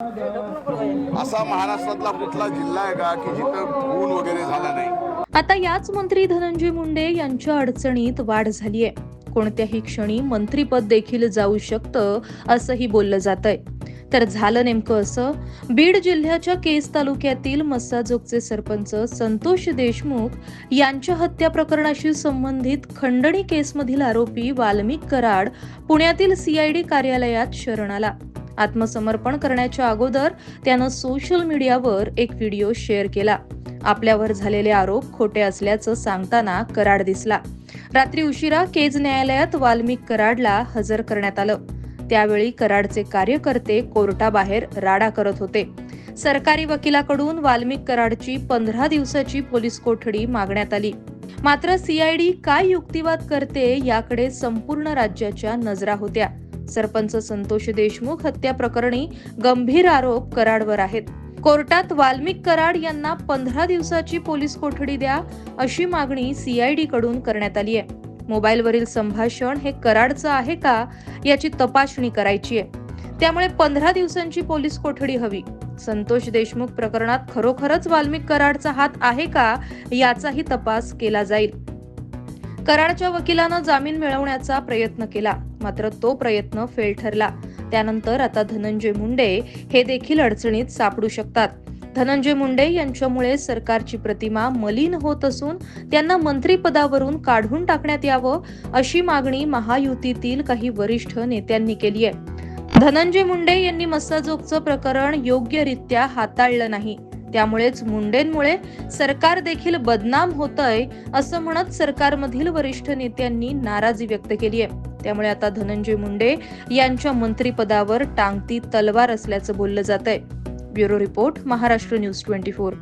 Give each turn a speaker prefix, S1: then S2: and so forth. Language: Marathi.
S1: असा महाराष्ट्रातला कुठला जिल्हा आहे का की जिथं खून वगैरे झाला नाही?
S2: आता याच मंत्री धनंजय मुंडे यांच्या अडचणीत वाढ झालीय. कोणत्याही क्षणी मंत्रीपद देखील जाऊ शकतं असंही बोललं जात आहे तर झालं नेमकं असं? बीड जिल्ह्याच्या केस तालुक्यातील मस्साजोगचे सरपंच संतोष देशमुख यांच्या हत्या प्रकरणाशी संबंधित खंडणी केसमधील आरोपी वाल्मिक कराड पुण्यातील सीआयडी कार्यालयात शरण आला. आत्मसमर्पण करण्याच्या अगोदर त्यानं सोशल मीडियावर एक व्हिडिओ शेअर केला. आपल्यावर झालेले आरोप खोटे असल्याचं सांगताना कराड दिसला. रात्री उशिरा केज न्यायालयात वाल्मिक कराडला हजर करण्यात आलं. त्यावेळी कराडचे कार्यकर्ते कोर्टाबाहेर राडा करत होते. सरकारी वकिलाकडून वाल्मिक कराडची पंधरा दिवसाची पोलीस कोठडी मागण्यात आली. मात्र सीआयडी काय युक्तिवाद करते याकडे संपूर्ण राज्याच्या नजरा होत्या. सरपंच संतोष देशमुख हत्या प्रकरणी गंभीर आरोप कराडवर आहेत. कोर्टात वाल्मिक कराड यांना पंधरा दिवसाची पोलीस कोठडी द्या अशी मागणी सीआयडी कडून करण्यात आली आहे. मोबाईलवरील संभाषण हे कराडचं आहे का याची तपासणी करायची आहे. त्यामुळे पंधरा दिवसांची पोलीस कोठडी हवी. संतोष देशमुख प्रकरणात खरोखरच वाल्मिक कराडचा हात आहे का याचाही तपास केला जाईल. कराडच्या वकिलानं जामीन मिळवण्याचा प्रयत्न केला मात्र तो प्रयत्न फेल ठरला. त्यानंतर आता धनंजय मुंडे हे देखील अडचणीत सापडू शकतात. धनंजय मुंडे यांच्यामुळे सरकारची प्रतिमा मलिन होत असून त्यांना मंत्रिपदावरून काढून टाकण्यात यावं अशी मागणी महायुतीतील काही वरिष्ठ नेत्यांनी केली आहे धनंजय मुंडे यांनी मस्साजोगचं प्रकरण योग्यरित्या हाताळलं नाही. त्यामुळेच मुंडेंमुळे सरकार देखील बदनाम होतंय असं म्हणत सरकारमधील वरिष्ठ नेत्यांनी नाराजी व्यक्त केली आहे. त्यामुळे आता धनंजय मुंडे यांच्या मंत्रिपदावर टांगती तलवार असल्याचं बोललं जात आहे bureau report Maharashtra news twenty four.